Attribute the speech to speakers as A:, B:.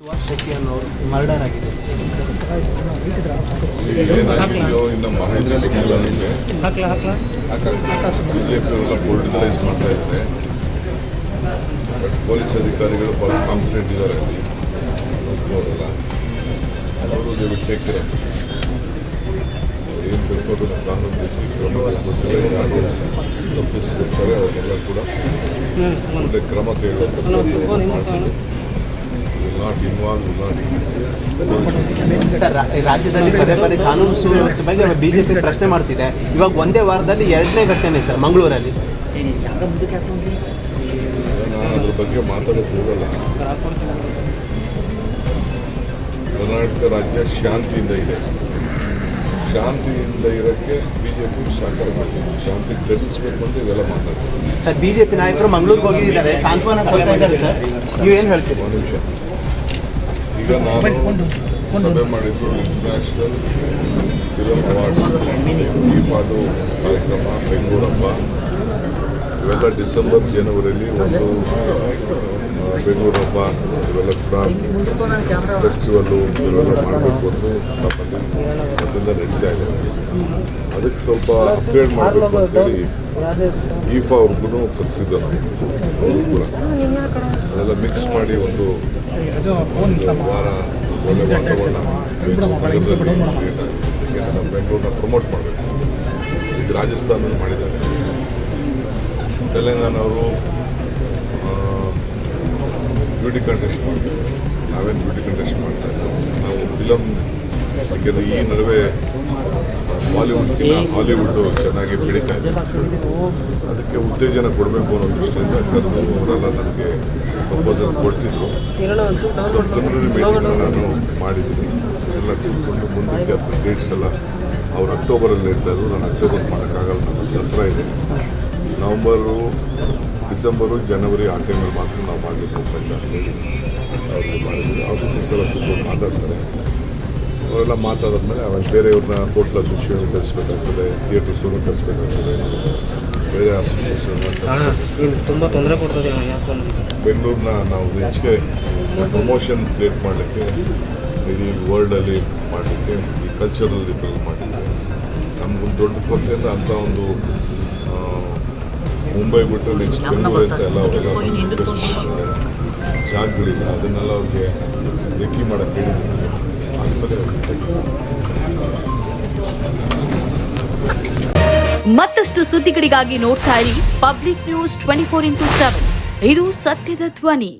A: ಸುಹಾಸ್ ಶೆಟ್ಟಿ ಅನ್ನೋರು ಮರ್ಡರ್ ಆಗಿದೆ.
B: ಮಾಡ್ತಾ ಇದ್ದಾರೆ. ಬಟ್ ಪೊಲೀಸ್ ಅಧಿಕಾರಿಗಳು ಬಹಳ ಕಾಂಪಿಟೆಂಟ್ ಇದ್ದಾರೆ ಅಲ್ಲಿ. ನೋಡಲ್ಲ ಅವರು ಟೇಕ್ ಕೇರ್ ಏನು ಬೇಕು ಅದನ್ನು ಕಾನೂನು ರೀತಿ ಕ್ರಮ ಗೊತ್ತಿಲ್ಲ ಯಾರು ಅವರೆಲ್ಲ ಕೂಡ ಒಳ್ಳೆ ಕ್ರಮ ಕೈಗೊಳ್ಳುವಂಥ ಕೆಲಸವನ್ನು ಮಾಡ್ತಾರೆ ನಾಟ್ ಇನ್ವಾಲ್ವ್ ನಾಟ್
A: ಸರ್ ರಾಜ್ಯದಲ್ಲಿ ಪದೇ ಪದೇ ಕಾನೂನು ಸುವ್ಯವಸ್ಥೆ ಬಗ್ಗೆ ಬಿಜೆಪಿ ಪ್ರಶ್ನೆ ಮಾಡ್ತಿದೆ. ಇವಾಗ ಒಂದೇ ವಾರದಲ್ಲಿ ಎರಡನೇ ಘಟನೆ ಸರ್ ಮಂಗಳೂರಲ್ಲಿ.
B: ನಾನು ಅದ್ರ ಬಗ್ಗೆ ಮಾತಾಡೋಕೆ ಹೋಗಲ್ಲ. ಕರ್ನಾಟಕ ರಾಜ್ಯ ಶಾಂತಿಯಿಂದ ಇದೆ. ಶಾಂತಿಯಿಂದ ಇರೋಕ್ಕೆ ಬಿಜೆಪಿ ಸಹಕಾರ ಮಾಡ್ತೀವಿ ಶಾಂತಿ ಕಟ್ಟಿಸ್ಬೇಕು ಅಂತ ಇವೆಲ್ಲ ಮಾತಾಡ್ತೀವಿ
A: ಸರ್ ಬಿಜೆಪಿ ನಾಯಕರು ಮಂಗಳೂರಿಗೆ ಹೋಗಿದ್ದಾರೆ. ಸಾಂತ್ವನ ಸರ್. ನೀವು ಸರ್ ನೀವೇನು ಒಂದು
B: ಮನುಷ್ಯ ಈಗ ನಾನು ಸಭೆ ಮಾಡಿದ್ದು ಇಂಟರ್ನ್ಯಾಷನಲ್ ಫಿಲಮ್ ಅವಾರ್ಡ್ಸ್ ಫೀಫಾದು ಕಾರ್ಯಕ್ರಮ ಬೆಂಗಳೂರಪ್ಪ. ಇವೆಲ್ಲ ಡಿಸೆಂಬರ್ ಜನವರಿಯಲ್ಲಿ ಒಂದು ಬೆಂಗಳೂರು ಹಬ್ಬ, ಇವೆಲ್ಲ ಕೂಡ ಫೆಸ್ಟಿವಲ್ಲು ಇವೆಲ್ಲ ಮಾಡಬೇಕು ಅಂತ ಮೊದಲಿಂದ ನಡೀತಾ ಇದೆ ಅದಕ್ಕೆ ಸ್ವಲ್ಪ ಅಪ್ಗ್ರೇಡ್ ಮಾಡಬೇಕು ಅಂತೇಳಿ ಈಫಾ ಅವ್ರಿಗೂ ಕರೆಸಿದ್ದು ನಾವು, ಅವ್ರು ಕೂಡ. ಅದೆಲ್ಲ ಮಿಕ್ಸ್ ಮಾಡಿ ಒಂದು ವಾರ ಒಳ್ಳೆ ವಾತಾವರಣ ನಮ್ಮ ಬೆಂಗಳೂರನ್ನ ಪ್ರಮೋಟ್ ಮಾಡಬೇಕು. ಇದು ರಾಜಸ್ಥಾನ ಮಾಡಿದ್ದಾರೆ. ತೆಲಂಗಾಣ ಅವರು ಬ್ಯೂಟಿ ಕಂಟೆಸ್ಟ್ ಮಾಡ್ತೀವಿ ನಾವೇನು ಬ್ಯೂಟಿ ಕಂಟೆಸ್ಟ್ ಮಾಡ್ತಾ ಇಲ್ಲ. ನಾವು ಫಿಲಮ್ ಯಾಕೆಂದರೆ ಈ ನಡುವೆ ಬಾಲಿವುಡ್ಗಿಂತ ಹಾಲಿವುಡ್ ಚೆನ್ನಾಗಿ ಬೆಳೀತಾ ಇದೆ. ಅದಕ್ಕೆ ಉತ್ತೇಜನ ಕೊಡಬೇಕು ಅನ್ನೋ ದೃಷ್ಟಿಯಿಂದ ಕರೆದು ಅವರೆಲ್ಲ ನನಗೆ ಪ್ರಪೋಸಲ್ ಕೊಡ್ತಿದ್ರು. ಸೊ ಮೀಟಿಂಗ್ ನಾನು ಮಾಡಿದ್ದೀನಿ. ಎಲ್ಲ ಕೂತ್ಕೊಂಡು ಮುಂದಕ್ಕೆ ಹತ್ತು ಡೇಟ್ಸ್ ಎಲ್ಲ ಅವ್ರು ಅಕ್ಟೋಬರಲ್ಲಿ ಇರ್ತಾ ಇದ್ರು. ನಾನು ಅಕ್ಟೋಬರ್ ಮಾಡೋಕ್ಕಾಗಲ್ಲ. ನನ್ನ ದಸರಾ ಇದೆ. ನವಂಬರು ಡಿಸೆಂಬರು ಜನವರಿ ಆ ಟೈಮಲ್ಲಿ ಮಾತ್ರ ನಾವು ಮಾಡಲಿಕ್ಕೆ ಅವಕಾಶ ಅಂತೇಳಿ ಅವ್ರಿಗೆ ಮಾಡಿದ್ವಿ ಆಫೀಸರ್ಸ್ ಎಲ್ಲ ಕೂತ್ಕೊಂಡು ಮಾತಾಡ್ತಾರೆ. ಅವರೆಲ್ಲ ಮಾತಾಡಿದ್ಮೇಲೆ ಆಮೇಲೆ ಬೇರೆಯವ್ರನ್ನ ಹೋಟ್ಲ್ ಅಸೋಸಿಯೇಷನ್ ಕಳಿಸ್ಬೇಕಾಗ್ತದೆ ಥಿಯೇಟರ್ಸ್ನ ಕಳಿಸ್ಬೇಕಾಗ್ತದೆ. ಬೇರೆ ಅಸೋಸಿಯೇಷನ್
A: ತುಂಬ ತೊಂದರೆ ಕೊಡ್ತದೆ
B: ಬೆಂಗಳೂರನ್ನ ನಾವು ಹೆಚ್ಚಿಗೆ ಪ್ರಮೋಷನ್ ಕ್ರಿಯೇಟ್ ಮಾಡಲಿಕ್ಕೆ ಇಡೀ ವರ್ಲ್ಡಲ್ಲಿ ಮಾಡಲಿಕ್ಕೆ ಈ ಕಲ್ಚರಲ್ಲಿ ಮಾಡಲಿಕ್ಕೆ ನಮಗೊಂದು ದೊಡ್ಡ ಕೊರತೆಯಿಂದ ಅಂಥ ಒಂದು ಮುಂಬೈ ಬಿಟ್ಟು ನೆಕ್ಸ್ಟ್ ಬೆಂಗಳೂರು ಅಂತ ಎಲ್ಲ ಅವೆಲ್ಲ ಚಾರ್ಜ್ಗಳಿಲ್ಲ ಅದನ್ನೆಲ್ಲ ಅವ್ರಿಗೆ ರೆಕ್ಕಿ ಮಾಡೋಕ್ಕೆ
C: ಮತ್ತಷ್ಟು ಸುದ್ದಿಗಳಿಗಾಗಿ ನೋಡ್ತಾ ಇರಿ public news twenty four into seven ಇದು ಸತ್ಯದ ಧ್ವನಿ.